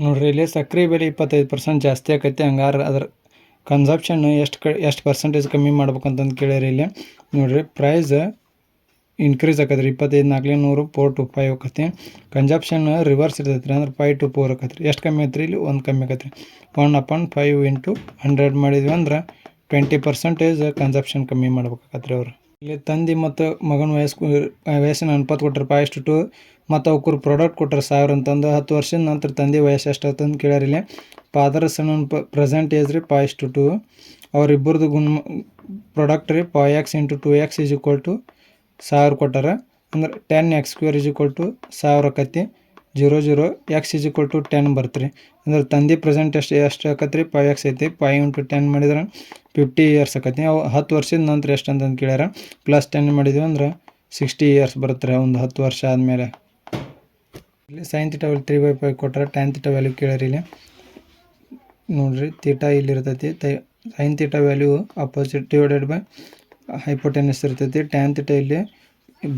ನೋಡ್ರಿ, ಇಲ್ಲಿ ಸಕ್ಕರೆ ಬೆಲೆ ಇಪ್ಪತ್ತೈದು ಪರ್ಸೆಂಟ್ ಜಾಸ್ತಿ ಆಕೈತಿ. ಹಂಗಾರೆ ಅದ್ರ ಕನ್ಸಪ್ಷನ್ ಎಷ್ಟು ಕ, ಎಷ್ಟು ಪರ್ಸೆಂಟೇಜ್ ಕಮ್ಮಿ ಮಾಡ್ಬೇಕಂತಂದು ಕೇಳ್ಯಾರ ಇಲ್ಲಿ. ನೋಡ್ರಿ ಪ್ರೈಸ್ ಇನ್ಕ್ರೀಸ್ ಆಕತ್ರಿ. ಇಪ್ಪತ್ತೈದು ನಾಲ್ಕಲೇ ನೂರು ಫೋರ್ ಟು ಫೈವ್ ಆಕತಿ. ಕನ್ಸಪ್ಷನ್ ರಿವರ್ಸ್ ಇರ್ತೈತೆ ರೀ ಅಂದ್ರೆ ಫೈವ್ ಟು ಫೋರ್ ಆಕತ್ರಿ. ಎಷ್ಟು ಕಮ್ಮಿ ಐತ್ರಿ ಇಲ್ಲಿ? ಒಂದು ಕಮ್ಮಿ ಆಕತ್ರಿ. One upon five into hundred ಮಾಡಿದ್ವಿ ಅಂದ್ರೆ ಟ್ವೆಂಟಿ ಪರ್ಸೆಂಟೇಜ್ ಕನ್ಸಪ್ಷನ್ ಕಮ್ಮಿ ಮಾಡ್ಬೇಕಾಕತ್ರಿ ಅವ್ರು. ಇಲ್ಲಿ ತಂದೆ ಮತ್ತು ಮಗನ ವಯಸ್ಸು ವಯಸ್ಸಿನ ಅನುಪಾತ ಕೊಟ್ಟರೆ ಫೈವ್ ಟು ಮತ್ತು ಅವ್ಕರು ಪ್ರಾಡಕ್ಟ್ ಕೊಟ್ಟರು ಸಾವಿರ ಅಂತಂದು ಹತ್ತು ವರ್ಷದ ನಂತರ ತಂದೆ ವಯಸ್ಸು ಎಷ್ಟು ಅಂತಂದು ಕೇಳ್ಯಾರ ಇಲ್ಲಿ. ಫಾದರ್ ಸನ್ ಪ್ರೆಸೆಂಟ್ ಏಜ್ ರೀ ಪಾಯ್ ಇಷ್ಟು ಟು ಅವರಿಬ್ಬರದು ಗುಣ ಪ್ರಾಡಕ್ಟ್ ರೀ pi x into two x is equal to ಸಾವಿರ ಕೊಟ್ಟಾರ. ಅಂದ್ರೆ ten x square is equal to ಸಾವಿರ ಆಕತಿ. Zero zero x is equal to ten ಬರ್ತು ರೀ. ಅಂದ್ರೆ ತಂದೆ ಪ್ರೆಸೆಂಟ್ ಎಷ್ಟು ಎಷ್ಟು ಆಕತ್ರಿ? ಫೈವ್ ಎಕ್ಸ್ ಐತಿ. ಪಾಯ್ ಇಂಟು ಟೆನ್ ಮಾಡಿದ್ರೆ ಫಿಫ್ಟಿ ಇಯರ್ಸ್ ಆಕತಿ. ಅವು ಹತ್ತು ವರ್ಷದ ನಂತರ ಎಷ್ಟು ಅಂತಂದು ಕೇಳ್ಯಾರ. ಪ್ಲಸ್ ಟೆನ್ ಮಾಡಿದ್ವಿ ಅಂದ್ರೆ ಸಿಕ್ಸ್ಟಿ ಇಯರ್ಸ್ ಬರುತ್ತೆ ಒಂದು ಹತ್ತು ವರ್ಷ ಆದಮೇಲೆ. ಇಲ್ಲಿ sine theta three by five ಕೊಟ್ಟರೆ ಟ್ಯಾನ್ ತಿಟ ವ್ಯಾಲ್ಯೂ ಕೇಳಿರಿ ಇಲ್ಲಿ. ನೋಡ್ರಿ ತೀಟ ಇಲ್ಲಿ ಇರ್ತೈತಿ ತೈ sine theta value opposite divided by hypotenuse ಇರ್ತೈತಿ ಟ್ಯಾನ್ ತಿಟ ಇಲ್ಲಿ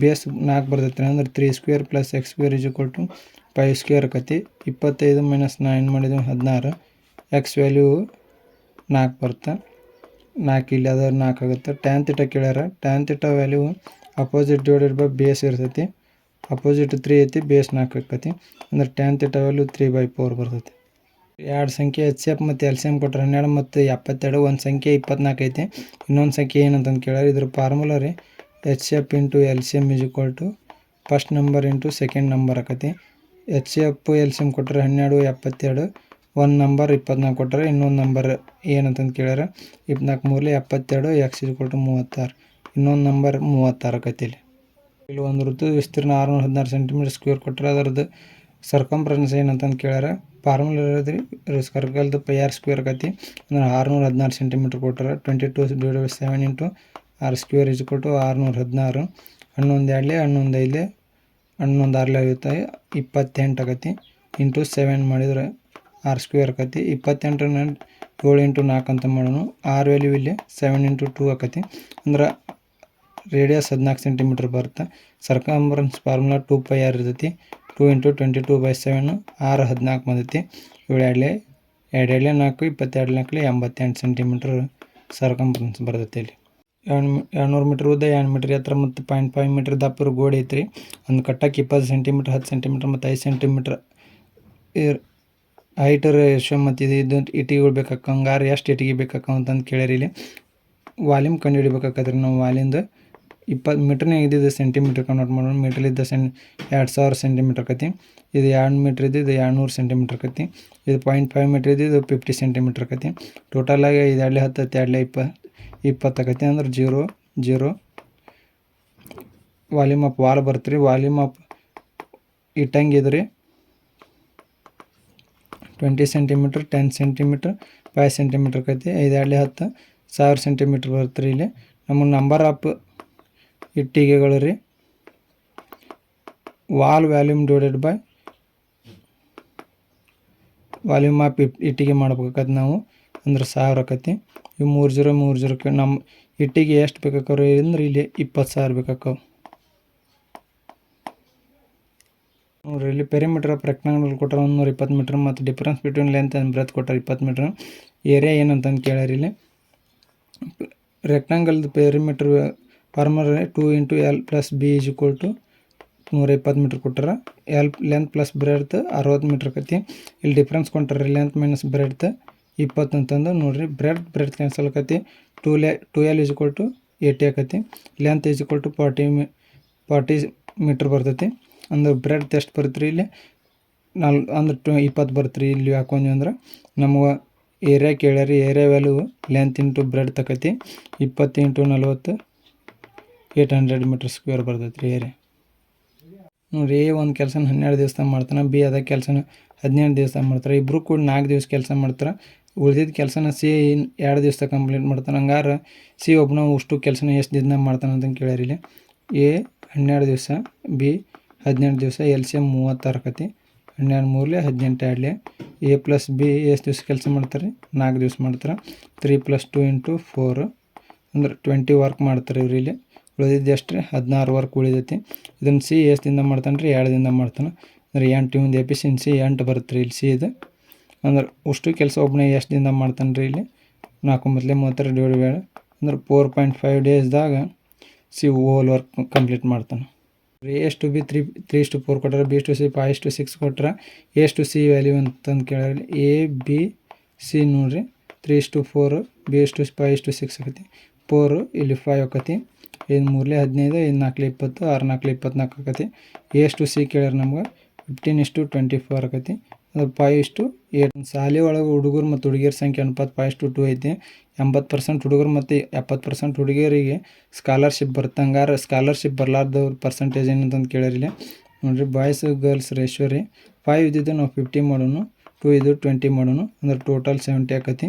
ಬೇಸ್ ನಾಲ್ಕು ಬರ್ತೈತಿ, ಅಂದ್ರೆ three square plus x square is equal five square ಆಕತಿ. ಇಪ್ಪತ್ತೈದು ಮೈನಸ್ ನೈನ್ ಮಾಡಿದ್ವಿ ಹದಿನಾರು ಎಕ್ಸ್ ವ್ಯಾಲ್ಯೂ ನಾಲ್ಕು ಬರುತ್ತೆ. ನಾಲ್ಕು ಇಲ್ಲಿ ಅದ ನಾಲ್ಕು ಆಗುತ್ತೆ. Tan theta ಕೇಳ್ಯಾರ tan theta value opposite divided by base ಇರ್ತೈತಿ. ಅಪೋಸಿಟ್ ತ್ರೀ ಐತಿ ಬೇಸ್ ನಾಲ್ಕು ಆಕತಿ ಅಂದ್ರೆ tan theta value three by four ಬರ್ತೈತಿ. ಎರಡು ಸಂಖ್ಯೆ ಎಚ್ ಎಫ್ ಮತ್ತು ಎಲ್ ಸಿ ಎಂ ಕೊಟ್ಟರೆ ಹನ್ನೆರಡು ಮತ್ತು ಎಪ್ಪತ್ತೆರಡು, ಒಂದು ಸಂಖ್ಯೆ ಇಪ್ಪತ್ನಾಲ್ಕು ಐತಿ. ಇನ್ನೊಂದು ಸಂಖ್ಯೆ ಏನಂತಂದು ಕೇಳ್ಯಾರ ಇದ್ರ ಫಾರ್ಮುಲಾ ರೀ H F into L C M is equal to first number into second number ಆಕತಿ. H C F L C M ಕೊಟ್ಟರೆ ಹನ್ನೆರಡು, ಎಪ್ಪತ್ತೆರಡು, ಒಂದು ನಂಬರ್ ಇಪ್ಪತ್ನಾಲ್ಕು ಕೊಟ್ಟರೆ ಇನ್ನೊಂದು ನಂಬರ್ ಏನಂತಂದು ಕೇಳ್ಯಾರ ಇಪ್ಪತ್ನಾಲ್ಕು ಮೂರಲ್ಲಿ ಎಪ್ಪತ್ತೆರಡು ಎಕ್ಸ್ ಇಸ್ ಕೊಟ್ಟು ಮೂವತ್ತಾರು. ಇನ್ನೊಂದು ನಂಬರ್ ಮೂವತ್ತಾರು ಆಕತಿ ಇಲ್ಲಿ. ಇಲ್ಲಿ ಒಂದು ಋತು ವಿಸ್ತೀರ್ಣ ಆರುನೂರ ಹದಿನಾರು ಸೆಂಟಿಮೀಟರ್ ಸ್ಕ್ವೇರ್ ಕೊಟ್ಟರೆ ಅದರದ್ದು ಸರ್ಕಂಫರೆನ್ಸ್ ಏನಂತಂದು ಕೇಳ್ಯಾರ. ಫಾರ್ಮುಲಾ ಇರೋದ್ರಿ ಸರ್ಕಲ್ದು ಪೈ ಆರ್ ಸ್ಕ್ವೇರ್ ಆಗತಿ ಅಂದ್ರೆ ಆರುನೂರ ಹದಿನಾರು ಸೆಂಟಿಮೀಟ್ರ್ ಕೊಟ್ಟಾರ. Twenty two divide by seven into R square is ಕೊಟ್ಟು ಆರುನೂರ ಹದಿನಾರು. ಹನ್ನೊಂದು ಎರಡಲೆ ಹನ್ನೊಂದು ಐದಲೆ ಹನ್ನೊಂದು ಆರ್ಲೆ ಆಗುತ್ತೆ ಇಪ್ಪತ್ತೆಂಟು ಆಗತಿ ಇಂಟು ಸೆವೆನ್ ಮಾಡಿದ್ರೆ ಆರು ಸ್ಕ್ವೇರ್ ಆಕತಿ ಇಪ್ಪತ್ತೆಂಟರನ್ನ ಏಳು ಇಂಟು ನಾಲ್ಕು ಅಂತ ಮಾಡೋಣ ಆರು ವ್ಯಾಲ್ಯೂ ಇಲ್ಲಿ ಸೆವೆನ್ ಇಂಟು ಟೂ ಆಕತಿ ಅಂದ್ರೆ ರೇಡಿಯಸ್ ಹದಿನಾಲ್ಕು ಸೆಂಟಿಮೀಟ್ರ್ ಬರುತ್ತೆ. Circumference formula two pi R ಇರ್ತೈತಿ. Two into twenty two by seven ಆರು ಹದಿನಾಲ್ಕು ಬಂದೈತಿ. ಏಳು ಎರಡಲೆ ಎರಡು ಎರಡಲೆ ನಾಲ್ಕು, ಇಪ್ಪತ್ತೆರಡು ನಾಲ್ಕಲೆ ಎಂಬತ್ತೆಂಟು ಸೆಂಟಿಮೀಟ್ರ್ ಸರ್ಕಂಫರೆನ್ಸ್ ಬರ್ತೈತಿ ಇಲ್ಲಿ. ಎರಡು ಎರಡುನೂರು ಮೀಟ್ರ್ ಉದ್ದ ಎರಡು ಮೀಟ್ರ್ ಎತ್ತರ ಮತ್ತು ಪಾಯಿಂಟ್ ಫೈವ್ ಮೀಟ್ರ್ ದಪ್ಪರ ಗೋಡೆ ಐತ್ರಿ. ಒಂದು ಕಟ್ಟಕ್ಕೆ ಇಪ್ಪತ್ತು ಸೆಂಟಿಮೀಟ್ರ್ ಹತ್ತು ಸೆಂಟಿಮೀಟ್ರ್ ಮತ್ತು ಐದು ಸೆಂಟಿಮೀಟ್ರ್ ಹೈಟ್ ರೇಷೋ ಮತ್ತು ಇದು ಇದು ಇಟಿಗಳು ಬೇಕಾಕ ಹಂಗಾರೆ ಎಷ್ಟು ಇಟಿಗೆ ಬೇಕಾಕ ಅಂತಂದು ಕೇಳ್ಯಾರ ಇಲ್ಲಿ. ವಾಲ್ಯೂಮ್ ಕಂಡು ಹಿಡಿಬೇಕಾಕತ್ರಿ ನಾವು ವಾಲಿಂದ ಇಪ್ಪತ್ತು ಮೀಟ್ರ್ನಾಗ ಇದ್ದಿದ್ದು ಸೆಂಟಿಮೀಟ್ರ್ ಕನ್ವರ್ಟ್ ಮಾಡೋಣ ಮೀಟ್ರಲ್ಲಿದ್ದ ಸೆನ್ ಎರಡು ಸಾವಿರ ಸೆಂಟಿಮೀಟ್ರ್ ಆಕತಿ ಇದು ಎರಡು ಮೀಟ್ರ್ ಇದ್ದಿದ್ದು ಎರಡು ನೂರು ಸೆಂಟಿಮೀಟ್ರ್ ಆಕತಿ ಇದು ಪಾಯಿಂಟ್ ಫೈವ್ ಮೀಟ್ರ್ ಇದ್ದಿದ್ದು ಫಿಫ್ಟಿ ಸೆಂಟಿಮೀಟ್ರ್ ಆಕತಿ ಟೋಟಲಾಗಿ ಇದು ಎರಡು ಹತ್ತು ಎರಡಲೆ ಇಪ್ಪ, ಇಪ್ಪತ್ತು ಆಕತಿ ಅಂದ್ರೆ zero zero volume of wall ಬರ್ತು ರೀ volume of ಇಟ್ಟಂಗಿದ್ರಿ twenty centimetre ten centimetre five centimetre ಆಕೈತಿ ಐದು ಎರಡು ಹತ್ತು, ಸಾವಿರ ಸೆಂಟಿಮೀಟ್ರ್ ಬರುತ್ತೆ ರೀ ಇಲ್ಲಿ. ನಮಗೆ ನಂಬರ್ ಆಫ್ ಇಟ್ಟಿಗೆಗಳು ರೀ. Wall volume divided by volume of it, ಇಟ್ಟಿಗೆ ಮಾಡ್ಬೇಕಾಗತ್ತೆ ನಾವು. ಅಂದ್ರೆ ಸಾವಿರ ಆಕತಿ. ಇವು ಮೂರು ಜೀರೋ, ಮೂರು ಜೀರೋಕ್ಕೆ ನಮ್ಮ ಇಟ್ಟಿಗೆ ಎಷ್ಟು ಬೇಕಾಕವ್ರಿ ಅಂದ್ರೆ ಇಲ್ಲಿ ಇಪ್ಪತ್ತು ಸಾವಿರ ಬೇಕಾಕವು ನೋಡ್ರಿ, ಇಲ್ಲಿ ಪೆರಿಮೀಟರ್ ಆಫ್ ರೆಕ್ಟಾಂಗಲ್ ಕೊಟ್ಟರೆ ಒಂದು ನೂರ ಇಪ್ಪತ್ತು ಮೀಟ್ರ್ ಮತ್ತು difference between length and breadth ಕೊಟ್ಟರೆ ಇಪ್ಪತ್ತು ಮೀಟ್ರ್ ಏರಿಯಾ ಏನಂತಂದು ಕೇಳ್ಯಾರ ಇಲ್ಲಿ. ರೆಕ್ಟಾಂಗಲ್ದು perimeter formula two into L plus B is equal to ನೂರ ಇಪ್ಪತ್ತು ಮೀಟ್ರ್ ಕೊಟ್ಟಾರ. ಎಲ್ ಲೆಂತ್ ಪ್ಲಸ್ ಬ್ರೆಡ್ತ್ ಅರವತ್ತು ಮೀಟ್ರ್ ಆಕತಿ. ಇಲ್ಲಿ ಡಿಫ್ರೆನ್ಸ್ ಕೊಟ್ಟರೆ ಲೆಂತ್ ಮೈನಸ್ ಬ್ರೆಡ್ತ್. ಇಪ್ಪತ್ತು ಅಂತಂದು ನೋಡಿರಿ ಬ್ರೆಡ್ ಬ್ರೆಡ್ ಕ್ಯಾನ್ಸಲ್ ಆಕತಿ. Two Le two L is equal to eighty ಆಕತಿ. Length is equal to forty me forty metre ಬರ್ತೈತಿ. ಅಂದ್ರೆ ಬ್ರೆಡ್ ಎಷ್ಟು ಬರುತ್ತೆ ಇಲ್ಲಿ? ನಾಲ್ ಅಂದ್ರೆ ಟು ಇಪ್ಪತ್ತು ಬರುತ್ತೆ ರೀ ಇಲ್ಲಿ ಹಾಕೊಂಡ್ವಿ ಅಂದ್ರೆ. ನಮಗೆ area ಕೇಳ್ಯಾರಿ, area value length into breadth ತಕತಿ ಇಪ್ಪತ್ತು ಇಂಟು ನಲ್ವತ್ತು ಏಯ್ಟ್ ಹಂಡ್ರೆಡ್ ಮೀಟ್ರ್ ಸ್ಕ್ವೇರ್ ಬರ್ತೈತೆ ರೀ ಏರಿಯಾ ನೋಡಿರಿ ಎ ಒಂದು ಕೆಲಸ ಹನ್ನೆರಡು ದಿವಸ ಮಾಡ್ತಾನೆ ಬಿ ಅದ ಕೆಲಸ ಹದಿನೆಂಟು ದಿವಸ ಮಾಡ್ತಾರೆ ಇಬ್ಬರು ಕೂಡ ನಾಲ್ಕು ದಿವ್ಸ ಕೆಲಸ ಮಾಡ್ತಾರೆ ಉಳಿದಿದ್ದ ಕೆಲಸನ ಸಿ ಎರಡು ದಿವಸ ಕಂಪ್ಲೀಟ್ ಮಾಡ್ತಾನೆ, ಹಂಗಾರ ಸಿ ಒಬ್ಬನ ಅಷ್ಟು ಕೆಲಸನ ಎಷ್ಟು ದಿನ ಮಾಡ್ತಾನೆ ಅಂತ ಕೇಳ್ಯಾರ ಇಲ್ಲಿ. ಎ ಹನ್ನೆರಡು ದಿವಸ ಬಿ ಹದಿನೆಂಟು ದಿವಸ ಎಲ್ ಸಿ ಎಂ ಮೂವತ್ತಾರು ಕತಿ ಹನ್ನೆರಡು ಮೂರಲೆ ಹದಿನೆಂಟು ಎರಡಲೆ ಎ ಪ್ಲಸ್ ಬಿ ಎಷ್ಟು ದಿವಸ ಕೆಲಸ ಮಾಡ್ತಾರೆ ನಾಲ್ಕು ದಿವಸ ಮಾಡ್ತಾರೆ three plus two into four ಅಂದ್ರೆ ಟ್ವೆಂಟಿ ವರ್ಕ್ ಮಾಡ್ತಾರೆ ಇವ್ರು ಇಲ್ಲಿ. ಉಳಿದಿದ್ದು ಎಷ್ಟು ರೀ ಹದಿನಾರು ವರ್ಕ್ ಉಳಿದೈತಿ. ಇದನ್ನು ಸಿ ಎಷ್ಟಿಂದ ಮಾಡ್ತಾನೆ ರೀ, ಎರಡು ದಿನ ಮಾಡ್ತಾನೆ. ಅಂದ್ರೆ ಎಂಟು ಇವಂದು ಎಫಿಷಿಯನ್ಸಿ ಎಂಟು ಬರುತ್ತೆ ರೀ ಇಲ್ಲಿ ಸಿ ಇದು ಅಂದ್ರೆ ಅಷ್ಟು ಕೆಲಸ ಒಬ್ಬನೇ ಎಷ್ಟು ದಿನ ಮಾಡ್ತಾನೆ ರೀ ಇಲ್ಲಿ? ನಾಲ್ಕು ಮೊದಲೇ ಮೂವತ್ತರ ಡಿವೈಡ್ ಬೇಡ ಅಂದ್ರೆ ಫೋರ್ ಪಾಯಿಂಟ್ ಫೈವ್ ಡೇಸ್ದಾಗ ಸಿ ಓಲ್ ವರ್ಕ್ ಕಂಪ್ಲೀಟ್ ಮಾಡ್ತಾನೆ. ರೀ is to B three three to four ಕೊಟ್ಟಾರೆ B to C five to six ಕೊಟ್ಟರೆ ಎಸ್ ಟು ಸಿ ವ್ಯಾಲ್ಯೂ ಅಂತಂದು ಕೇಳಿ ಎ ಬಿ ಸಿ ನೋಡ್ರಿ three to four B is to five to six ಆಕತಿ. Four ಇಲ್ಲಿ five ಆಕತಿ. ಇದು ಮೂರಲೇ ಹದಿನೈದು ಐದು ನಾಲ್ಕು ಇಪ್ಪತ್ತು ಆರು ನಾಲ್ಕು ಇಪ್ಪತ್ನಾಲ್ಕು ಆಕತಿ. ಎಷ್ಟು ಸಿ ಕೇಳ್ಯಾರ ನಮ್ಗೆ. ಫಿಫ್ಟೀನ್ ಇಷ್ಟು ಟ್ವೆಂಟಿ ಫೋರ್ ಆಕತಿ. ಅದು ಫೈವ್ ಇಷ್ಟು ಏಟ್ ಶಾಲೆ ಒಳಗೆ ಹುಡುಗರು ಮತ್ತು ಹುಡುಗಿಯರ ಸಂಖ್ಯೆ ಅನುಪಾತ ಫೈವ್ ಇಷ್ಟು ಟು ಐತಿ. ಎಂಬತ್ತು ಪರ್ಸೆಂಟ್ ಹುಡುಗರು ಮತ್ತು ಎಪ್ಪತ್ತು ಪರ್ಸೆಂಟ್ ಹುಡುಗಿಯರಿಗೆ ಸ್ಕಾಲರ್ಶಿಪ್ ಬರ್ತಂಗಾರ ಸ್ಕಾಲರ್ಶಿಪ್ ಬರಲಾರ್ದವ್ರ ಪರ್ಸೆಂಟೇಜ್ ಏನಂತಂದು ಕೇಳಿರಲಿ ನೋಡಿರಿ ಬಾಯ್ಸ್ ಗರ್ಲ್ಸ್ ರೇಷಿಯೋ ರೀ. ಫೈವ್ ಇದ್ದಿದ್ದು ನಾವು ಫಿಫ್ಟಿ ಮಾಡೋನು ಟು ಇದು ಟ್ವೆಂಟಿ ಮಾಡೋನು. ಅಂದ್ರೆ ಟೋಟಲ್ ಸೆವೆಂಟಿ ಆಕತಿ.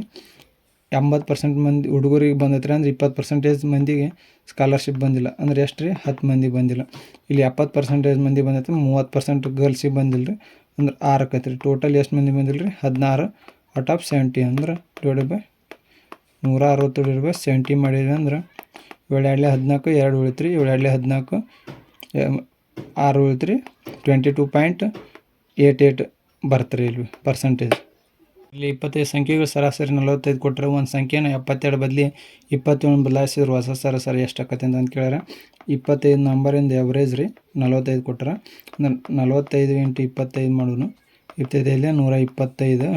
ಎಂಬತ್ತು ಪರ್ಸೆಂಟ್ ಮಂದಿ ಹುಡುಗರಿಗೆ ಬಂದೈತ್ರಿ ಅಂದ್ರೆ ಇಪ್ಪತ್ತು ಪರ್ಸೆಂಟೇಜ್ ಮಂದಿಗೆ ಸ್ಕಾಲರ್ಶಿಪ್ ಬಂದಿಲ್ಲ. ಅಂದ್ರೆ ಎಷ್ಟು ರೀ ಹತ್ತು ಮಂದಿ ಬಂದಿಲ್ಲ. ಇಲ್ಲಿ ಎಪ್ಪತ್ತು ಪರ್ಸೆಂಟೇಜ್ ಮಂದಿ ಬಂದೈತೆ ಮೂವತ್ತು ಪರ್ಸೆಂಟ್ ಗರ್ಲ್ಸಿಗೆ ಬಂದಿಲ್ಲ ರೀ ಅಂದ್ರೆ ಆರು ಆಕೈತೆ ರೀ ಟೋಟಲ್ ಎಷ್ಟು ಮಂದಿ ಬಂದಿಲ್ಲ ರೀ ಹದಿನಾರು ಔಟ್ ಆಫ್ ಸೆವೆಂಟಿ ಅಂದ್ರೆ ಡಿವೈಡೆಡ್ ಬೈ ನೂರ ಅರವತ್ತು ಡಿವೈಡ್ ಬೈ ಸೆವೆಂಟಿ ಮಾಡಿದ್ವಿ ಅಂದ್ರೆ ಏಳು ಎರಡಲೆ ಹದಿನಾಲ್ಕು, ಎರಡು ಉಳಿತ್ರಿ. ಏಳು ಎರಡಲೆ ಹದಿನಾಲ್ಕು, ಆರು ಉಳಿತ್ರಿ. Twenty two point eight eight ಬರ್ತಾರೆ ಇಲ್ಲಿ ಪರ್ಸೆಂಟೇಜ್ ಇಲ್ಲಿ ಇಪ್ಪತ್ತೈದು ಸಂಖ್ಯೆಗೂ ಸರಾಸರಿ ನಲವತ್ತೈದು ಕೊಟ್ಟರೆ ಒಂದು ಸಂಖ್ಯೆನ ಎಪ್ಪತ್ತೆರಡು ಬದಲಿ ಇಪ್ಪತ್ತೇಳು ಬದಲಾಯಿಸಿದ್ರು ಹೊಸ ಸರಾಸರಿ ಎಷ್ಟು ಆಕತ್ತೆ ಅಂತ ಕೇಳ್ಯಾರ ಇಪ್ಪತ್ತೈದು ನಂಬರಿಂದ ಎವರೇಜ್ ರೀ ನಲವತ್ತೈದು ಕೊಟ್ಟರೆ ನಲವತ್ತೈದು ಇಂಟು ಇಪ್ಪತ್ತೈದು ಮಾಡೋನು ಇಪ್ಪತ್ತೈದಲ್ಲೇ ನೂರ ಇಪ್ಪತ್ತೈದು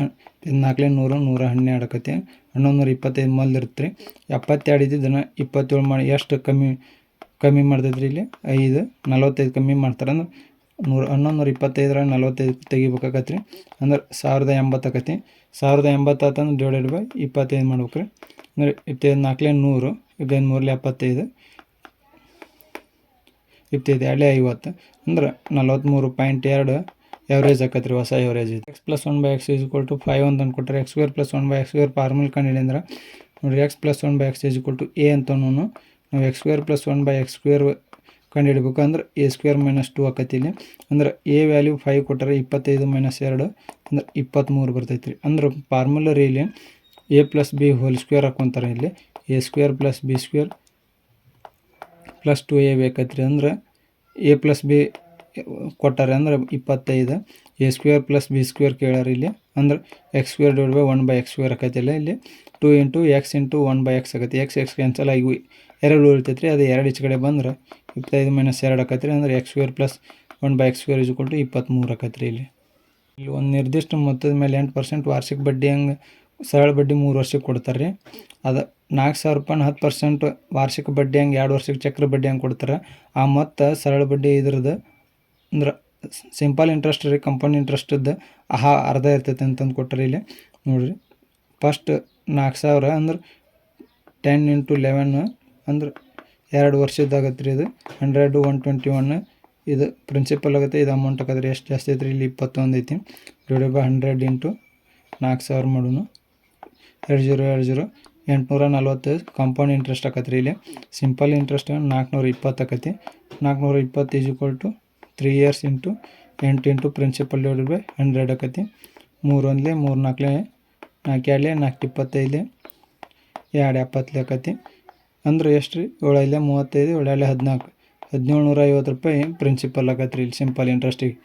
ನಾಲ್ಕಲೇ ನೂರು, ನೂರ ಹನ್ನೆರಡು ಆಕತಿ. ಹನ್ನೊಂದು ನೂರ ಇಪ್ಪತ್ತೈದು ಮೊದಲು ಇರುತ್ತೆ ರೀ. ಎಪ್ಪತ್ತೆರಡು ಇದ್ದಿದ್ದನ್ನು ಇಪ್ಪತ್ತೇಳು ಮಾಡಿ ಎಷ್ಟು ಕಮ್ಮಿ ಕಮ್ಮಿ ಮಾಡ್ತೈತ್ರಿ ಇಲ್ಲಿ? ಐದು, ನಲವತ್ತೈದು ಕಮ್ಮಿ ಮಾಡ್ತಾರೆ ಅಂದ್ರೆ ನೂರ, ಹನ್ನೊಂದು ನೂರ ಇಪ್ಪತ್ತೈದರ ನಲವತ್ತೈದು ತೆಗಿಬೇಕಾಗತ್ತೆ ರೀ ಅಂದ್ರೆ ಸಾವಿರದ ಎಂಬತ್ತು ಆಕತಿ. ಸಾವಿರದ ಎಂಬತ್ತಾತಂದ್ರೆ ಡಿವೈಡೆಡ್ ಬೈ ಇಪ್ಪತ್ತೈದು ಮಾಡ್ಬೇಕು ರೀ ಅಂದರೆ ಇಪ್ಪತ್ತೈದು ನಾಲ್ಕಲೇ ನೂರು, ಇಪ್ಪತ್ತೈದು ಮೂರಲೇ ಎಪ್ಪತ್ತೈದು, ಇಪ್ಪತ್ತೈದು ಎರಡೇ ಐವತ್ತು. ಅಂದ್ರೆ ನಲವತ್ತ್ಮೂರು ಪಾಯಿಂಟ್ ಎರಡು ಎವರೇಜ್ ಆಕತ್ರಿ ಹೊಸ ಎವರೇಜ್ ಇದೆ. X plus one by X is to five ಅಂತ ಅಂದ್ಕೊಟ್ರೆ X square plus one by X square formula ಕಂಡು ನೋಡಿರಿ X plus one by X is to A ಅಂತನೂ ನಾವು X square plus one by X square ಕಂಡು ಹಿಡ್ಬೇಕು ಅಂದ್ರೆ A square minus two ಆಕತಿ ಇಲ್ಲಿ. ಅಂದ್ರೆ ಎ ವ್ಯಾಲ್ಯೂ ಫೈವ್ ಕೊಟ್ಟರೆ ಇಪ್ಪತ್ತೈದು ಮೈನಸ್ ಎರಡು, ಅಂದ್ರೆ ಇಪ್ಪತ್ತ್ಮೂರು ಬರ್ತೈತೆ ರೀ ಅಂದ್ರೆ ಫಾರ್ಮುಲಾ ಇಲ್ಲಿ A plus B whole square ಹಾಕ್ಕೊಂತಾರೆ ಇಲ್ಲಿ. A square plus B square plus two A ಬೇಕೈತ್ರಿ. ಅಂದ್ರೆ ಎ ಪ್ಲಸ್ ಬಿ ಕೊಟ್ಟಾರೆ ಅಂದ್ರೆ ಇಪ್ಪತ್ತೈದು A square plus B square ಕೇಳ್ಯಾರ ಇಲ್ಲಿ. ಅಂದ್ರೆ X square divide by one by X square ಆಕೈತಿಲ್ಲ ಇಲ್ಲಿ. Two into X into one by X ಆಗತ್ತೆ X X cancel ಆಗಿ ಎರಡು ಉಳಿತೈತೆ ರೀ ಅದು ಎರಡು ಈಚೆ ಕಡೆ ಬಂದ್ರೆ ಇಪ್ಪತ್ತೈದು ಮೈನಸ್ ಎರಡು ಆಕೈತೆ ರೀ ಅಂದ್ರೆ X square plus one by X square is equal to ಇಪ್ಪತ್ತ್ಮೂರು ಆಕೈತೆ ರೀ ಇಲ್ಲಿ. ಇಲ್ಲಿ ಒಂದು ನಿರ್ದಿಷ್ಟ ಮೊತ್ತದ ಮೇಲೆ ಎಂಟು ಪರ್ಸೆಂಟ್ ವಾರ್ಷಿಕ ಬಡ್ಡಿ ಹಂಗೆ ಸರಳ ಬಡ್ಡಿ ಮೂರು ವರ್ಷಕ್ಕೆ ಕೊಡ್ತಾರೆ ರೀ ಅದು ನಾಲ್ಕು ಸಾವಿರ ರೂಪಾಯಿ ಹತ್ತು ಪರ್ಸೆಂಟ್ ವಾರ್ಷಿಕ ಬಡ್ಡಿ ಹಂಗೆ ಎರಡು ವರ್ಷಕ್ಕೆ ಚಕ್ರ ಬಡ್ಡಿ ಹಂಗೆ ಕೊಡ್ತಾರೆ. ಆ ಮೊತ್ತ ಸರಳ ಬಡ್ಡಿ ಇದ್ರದ್ದು ಅಂದ್ರೆ ಸಿಂಪಲ್ ಇಂಟ್ರೆಸ್ಟ್ ರೀ ಕಂಪೌಂಡ್ ಇಂಟ್ರೆಸ್ಟದ್ದು ಆಹಾ ಅರ್ಧ ಇರ್ತೈತೆ ಅಂತಂದು ಕೊಟ್ಟರೆ ಇಲ್ಲಿ. ನೋಡಿರಿ ಫಸ್ಟ್ ನಾಲ್ಕು ಸಾವಿರ ಅಂದ್ರೆ ಟೆನ್ ಇಂಟು ಲೆವೆನ್ ಅಂದ್ರೆ ಎರಡು ವರ್ಷದ್ದಾಗತ್ತೆ ರೀ ಇದು. ಹಂಡ್ರೆಡ್ ಒನ್ ಟ್ವೆಂಟಿ ಒನ್ ಇದು ಪ್ರಿನ್ಸಿಪಲ್ ಆಗುತ್ತೆ. ಇದು ಅಮೌಂಟ್ ಹಾಕಿದ್ರೆ ಎಷ್ಟು ಜಾಸ್ತಿ ಐತ್ರಿ? ಇಲ್ಲಿ ಇಪ್ಪತ್ತೊಂದು ಐತಿ. ಡಿವೈಡ್ ಬೈ ಹಂಡ್ರೆಡ್ ಇಂಟು ನಾಲ್ಕು ಸಾವಿರ ಮಾಡೋನು. ಎರಡು ಜೀರೋ ಎರಡು ಜೀರೋ. ಎಂಟುನೂರ ನಲ್ವತ್ತು ಕಾಂಪೌಂಡ್ ಇಂಟ್ರೆಸ್ಟ್ ಹಾಕತ್ತೆ ರೀ ಇಲ್ಲಿ. ಸಿಂಪಲ್ ಇಂಟ್ರೆಸ್ಟ್ ನಾಲ್ಕುನೂರ ಇಪ್ಪತ್ತು ಆಕತಿ ನಾಲ್ಕುನೂರ ಇಪ್ಪತ್ತು is equal to three years into ಎಂಟು into principal divide by hundred ಆಕತಿ ಮೂರು ಒಂದಲೇ ಮೂರು ನಾಲ್ಕಲೇ ನಾಲ್ಕು ಎರಡಲೆ ನಾಲ್ಕು ಇಪ್ಪತ್ತೈದು ಎರಡು ಎಪ್ಪತ್ತಲೇ ಆಕತಿ ಅಂದ್ರೆ ಎಷ್ಟು ರೀ? ಏಳು ಐದಲೇ ಮೂವತ್ತೈದು, ಏಳು ಎರಡಲೇ ಹದಿನಾಲ್ಕು. ಹದಿನೇಳು ನೂರ ಐವತ್ತು ರೂಪಾಯಿ ಪ್ರಿನ್ಸಿಪಲ್ ಆಗತ್ತೆ ರೀ ಇಲ್ಲಿ ಸಿಂಪಲ್ ಇಂಟ್ರೆಸ್ಟಿಗೆ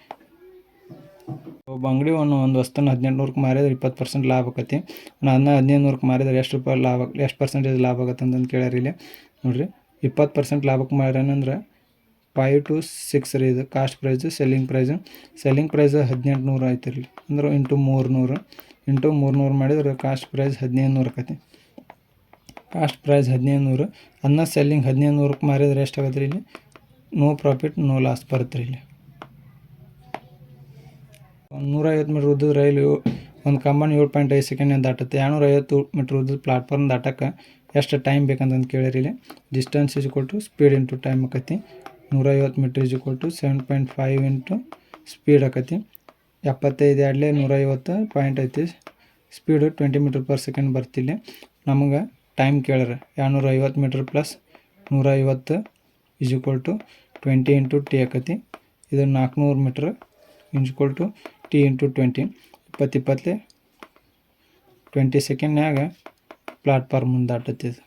ಒಬ್ಬ ಅಂಗಡಿ ಒಂದು ಒಂದು ವಸ್ತುನ ಹದಿನೆಂಟು ನೂರಕ್ಕೆ ಮಾರಿದ್ರೆ ಇಪ್ಪತ್ತು ಪರ್ಸೆಂಟ್ ಲಾಭ ಆಕತಿ ನಾನು ಹದಿನೈದು ನೂರಕ್ಕೆ ಮಾರಿದ್ರೆ ಎಷ್ಟು ರೂಪಾಯಿ ಲಾಭ ಎಷ್ಟು ಪರ್ಸೆಂಟೇಜ್ ಲಾಭ ಆಗತ್ತೆ ಅಂತಂದು ಕೇಳ್ಯಾರ ಇಲ್ಲಿ. ನೋಡಿರಿ, ಇಪ್ಪತ್ತು ಪರ್ಸೆಂಟ್ ಲಾಭಕ್ಕೆ ಮಾರ್ಯಾನಂದ್ರೆ ಫೈವ್ ಟು ಸಿಕ್ಸ್ ರೀ ಇದು. Cost price selling price selling price ಹದಿನೆಂಟು ನೂರು ಆಯ್ತು ರೀ ಅಂದ್ರೆ ಇಂಟು ಮೂರು ನೂರು ಇಂಟು ಮೂರು ನೂರು ಮಾಡಿದ್ರೆ ಕಾಸ್ಟ್ ಪ್ರೈಸ್ ಹದಿನೈದು ನೂರು ಆಕತಿ ಕಾಸ್ಟ್ ಪ್ರೈಸ್ ಹದಿನೈದು ನೂರು ಅನ್ನ ಸೆಲ್ಲಿಂಗ್ ಹದಿನೈದು ನೂರಕ್ಕೆ ಮಾರಿದ್ರೆ ಎಷ್ಟಾಗತ್ತೆ ರೀ ಇಲ್ಲಿ? ನೋ ಪ್ರಾಫಿಟ್ ನೋ ಲಾಸ್ ಬರುತ್ತೆ ರೀ ಇಲ್ಲಿ. ಒಂದು ನೂರೈವತ್ತು ಮೀಟ್ರ್ ಉದ್ದದ ರೈಲು ಒಂದು ಕಂಬನ್ ಏಳು ಪಾಯಿಂಟ್ ಐದು ಸೆಕೆಂಡ್ ದಾಟುತ್ತೆ. ಐವತ್ತು ಮೀಟ್ರ್ ಉದ್ದದ ಪ್ಲಾಟ್ಫಾರ್ಮ್ ದಾಟಕ್ಕೆ ಎಷ್ಟು ಟೈಮ್ ಬೇಕಂತಂದು ಕೇಳಿರಿ ಇಲ್ಲಿ. ಡಿಸ್ಟೆನ್ಸ್ ಇಸ್ ಕೊಟ್ಟು ಸ್ಪೀಡ್ ಇಂಟು ಟೈಮ್ ಆಕತಿ. ನೂರೈವತ್ತು ಮೀಟ್ರ್ ಇಸ್ ಕೊಟ್ಟು seven point five into speed ಆಕತಿ. ಎಪ್ಪತ್ತೈದು ಎರಡಲೇ ನೂರೈವತ್ತು ಪಾಯಿಂಟ್ ಐತಿ. Speed twenty metre per second ಬರ್ತಿಲ್ಲ ನಮಗೆ ಟೈಮ್ ಕೇಳ್ಯಾರ ಎರಡುನೂರ ಐವತ್ತು ಮೀಟ್ರ್ ಪ್ಲಸ್ ನೂರ ಐವತ್ತು is equal to twenty into T ಆಕತಿ. ಇದು ನಾಲ್ಕುನೂರು metre is equal to T into twenty ಇಪ್ಪತ್ತು ಇಪ್ಪತ್ತಲೆ ಟ್ವೆಂಟಿ ಸೆಕೆಂಡ್ನ್ಯಾಗ ಪ್ಲಾಟ್ಫಾರ್ಮ್ ದಾಟತ್ತಿದ್ದು